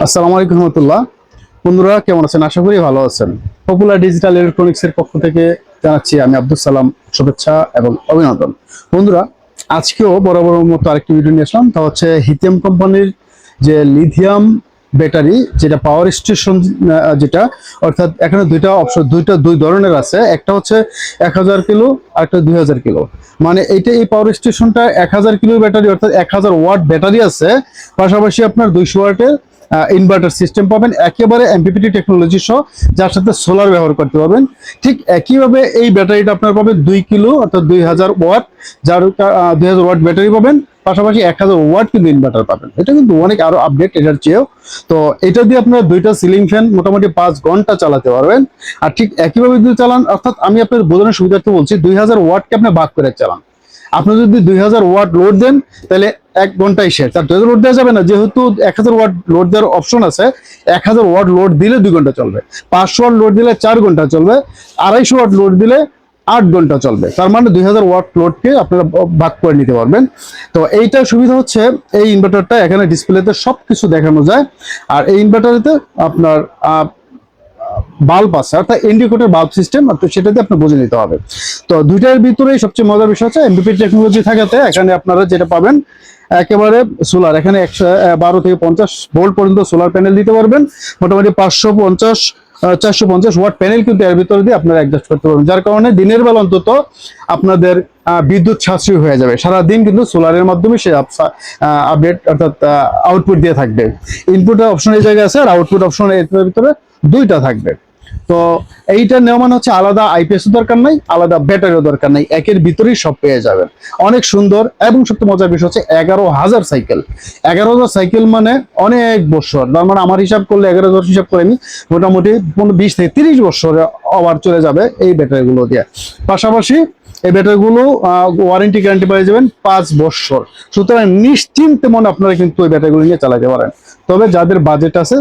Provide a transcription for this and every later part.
আসসালামু আলাইকুম রহমতুল্লাহ। বন্ধুরা, কেমন আছেন? আশা করি ভালো আছেন। পপুলার ডিজিটাল ইলেকট্রনিক্স এর পক্ষ থেকে জানাচ্ছি আমি আব্দুল সালাম শুভেচ্ছা এবং অভিনন্দন। বন্ধুরা, আজকেও বরাবর মতো আরেকটি ভিডিও নিয়ে আসলাম। তা হচ্ছে হিথিয়াম কোম্পানির যে লিথিয়াম ব্যাটারি যেটা পাওয়ার স্টেশন যেটা, অর্থাৎ এখানে দুইটা অপশন দুইটা, দুই ধরনের আছে। একটা হচ্ছে এক হাজার কিলো আর একটা দুই হাজার কিলো। মানে এইটা, এই পাওয়ার স্টেশনটা এক হাজার কিলো ব্যাটারি অর্থাৎ এক হাজার ওয়াট ব্যাটারি আছে। পাশাপাশি আপনার দুইশো ওয়াটের ইনভার্টার সিস্টেম পাবেন। একেবারে এমপিপিটি টেকনোলজি সহ, যার সাথে সোলার ব্যবহার করতে পারবেন। ঠিক একইভাবে এই ব্যাটারিটা আপনার পাবেন দুই কিলো অর্থাৎ দুই হাজার ওয়াট, যার দুই হাজার ওয়াট ব্যাটারি পাবেন। পাশাপাশি এক হাজার ওয়াট কিন্তু ইনভার্টার পাবেন। এটা কিন্তু অনেক আরও আপডেট এটার চেয়েও। তো এটা দিয়ে আপনার দুইটা সিলিং ফ্যান মোটামুটি পাঁচ ঘণ্টা চালাতে পারবেন। আর ঠিক একইভাবে যদি চালান, অর্থাৎ আমি আপনার বোঝানোর সুবিধার্থে বলছি, দুই হাজার ওয়াটকে আপনি ভাগ করে চালান। আপনি যদি দুই হাজার ওয়াট লোড দেন, তাহলে এক ঘন্টায় শেষ। তার দুই লোড দেওয়া যাবে না, যেহেতু এক হাজার ওয়াট লোড দেওয়ার অপশন আছে, এক হাজার ওয়াট লোড দিলে দুই ঘণ্টা চলবে। পাঁচশো ওয়াট লোড দিলে চার ঘণ্টা চলবে, আড়াইশো ওয়াট লোড দিলে আট ঘণ্টা চলবে। তার মানে দুই হাজার ওয়াট লোডকে আপনারা ভাগ করে নিতে পারবেন। তো এইটা সুবিধা হচ্ছে, এই ইনভার্টারটা এখানে ডিসপ্লেতে সব কিছু দেখানো যায়। আর এই ইনভার্টারেতে আপনার বাল্ব আছে, অর্থাৎ ইন্ডিকেটর বাল্ব সিস্টেম, তো সেটাতে আপনি বুঝে নিতে হবে। তো দুইটার ভিতরেই সবচেয়ে মজার বিষয় হচ্ছে এমবিপি টেকনোলজি থাকাতে এখানে আপনারা যেটা পাবেন, একেবারে সোলার এখানে একশো বারো থেকে পঞ্চাশ ভোল্ট পর্যন্ত সোলার প্যানেল দিতে পারবেন। মোটামুটি পাঁচশো পঞ্চাশ চারশো পঞ্চাশ ওয়াট প্যানেল কিন্তু এর ভিতরে দিয়ে আপনারা অ্যাডজাস্ট করতে পারবেন। যার কারণে দিনের বেলা অন্তত আপনাদের বিদ্যুৎ সাশ্রয় হয়ে যাবে। সারা দিন কিন্তু সোলারের মাধ্যমে সে আপডেট অর্থাৎ আউটপুট দিয়ে থাকবে। ইনপুট অপশন এই জায়গায় আছে, আর আউটপুট অপশন এর ভিতরে দুইটা থাকবে। তো এইটা নেওয়া মানে হচ্ছে আলাদা আইপিএস দরকার নাই, আলাদা ব্যাটারিও দরকার নাই, একের ভিতরেই সব পেয়ে যাবেন। অনেক সুন্দর এবং সবচেয়ে মজার বিষয় হচ্ছে এগারো হাজার সাইকেল এগারো হাজার সাইকেল মানে অনেক বছর মানে আমার হিসাব করলে এগারো হাজার হিসাব করে নি মোটামুটি পনেরো, বিশ থেকে তিরিশ বছর আবার চলে যাবে এই ব্যাটারিগুলো দিয়ে। পাশাপাশি এই ব্যাটারিগুলো ওয়ারেন্টি গ্যারান্টি পেয়ে যাবেন পাঁচ বছর। সুতরাং নিশ্চিন্তে মনে আপনারা কিন্তু ওই ব্যাটারিগুলো নিয়ে চালাতে পারেন। তবে যাদের বাজেট আছে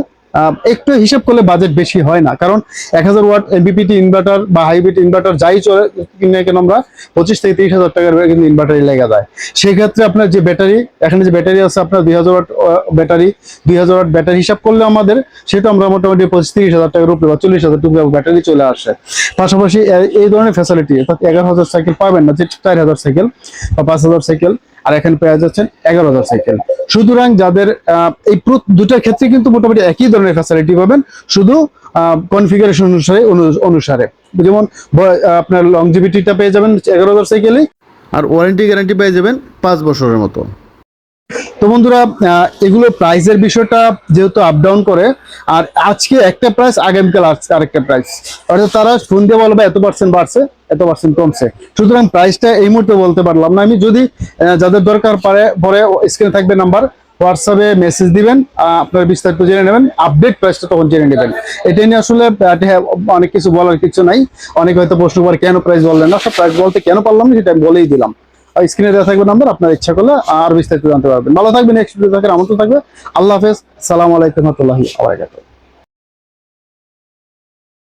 একটু হিসাব করলে বাজেট বেশি হয় না। কারণ এক হাজার ওয়াট এমবিপিটি ইনভার্টার বা হাইব্রিড ইনভার্টার যাই চলে কিনে কেন আমরা, পঁচিশ থেকে তিরিশ হাজার টাকার কিন্তু ইনভার্টারই লেগে যায়। সেই ক্ষেত্রে আপনার যে ব্যাটারি এখানে যে ব্যাটারি আছে আপনার দুই হাজার ওয়াট ব্যাটারি দুই হাজার ওয়াট ব্যাটারি হিসাব করলে আমাদের সেটা আমরা মোটামুটি পঁচিশ তিরিশ হাজার টাকার উপরে বা চল্লিশ হাজার টুকু ব্যাটারি চলে আসে। পাশাপাশি এই ধরনের ফ্যাসিলিটি অর্থাৎ এগারো হাজার সাইকেল পাবেন না, যে চার হাজার সাইকেল বা পাঁচ হাজার সাইকেল আর এখানে পেয়ে যাচ্ছেন এগারো হাজার সাইকেল সুতরাং যাদের এই দুটার ক্ষেত্রে কিন্তু মোটামুটি একই ধরনের ফ্যাসিলিটি পাবেন, শুধু কনফিগারেশন অনুসারে অনুসারে। যেমন আপনার লংজিভিটিটা পেয়ে যাবেন এগারো হাজার সাইকেলেই আর ওয়ারেন্টি গ্যারান্টি পেয়ে যাবেন পাঁচ বছরের মতো। তো বন্ধুরা এগুলো প্রাইসের বিষয়টা যেহেতু আপ ডাউন করে, আর আজকে একটা প্রাইস আগামীকাল আসছে আরেকটা প্রাইস অর্থাৎ তারা ফোন দিয়ে বলবে, এত পার্সেন্ট বাড়ছে, এত পার্সেন্ট কমছে। সুতরাং প্রাইসটা এই মুহূর্তে বলতে পারলাম না আমি। যদি যাদের দরকার পারে, পরে স্ক্রিনে থাকবে নাম্বার হোয়াটসঅ্যাপে মেসেজ দিবেন আপনার বিস্তারিত জেনে নেবেন আপডেট প্রাইসটা তখন জেনে নেবেন। এটা নিয়ে আসলে হ্যাঁ, অনেক কিছু বলার কিছু নাই। অনেক হয়তো প্রশ্ন করে কেন প্রাইস বললেন না? সব প্রাইস বলতে কেন পারলাম না সেটা আমি বলেই দিলাম। স্ক্রিনে দেওয়া থাকবে নাম্বার আপনার ইচ্ছা করলে আর বিস্তারিত জানতে পারবেন। ভালো থাকবেন নেক্সট ভিডিও থাকবে আমন্ত্রণ থাকবে। আল্লাহ হাফেজ সালাম আলাইকুম রহমতুল্লাহি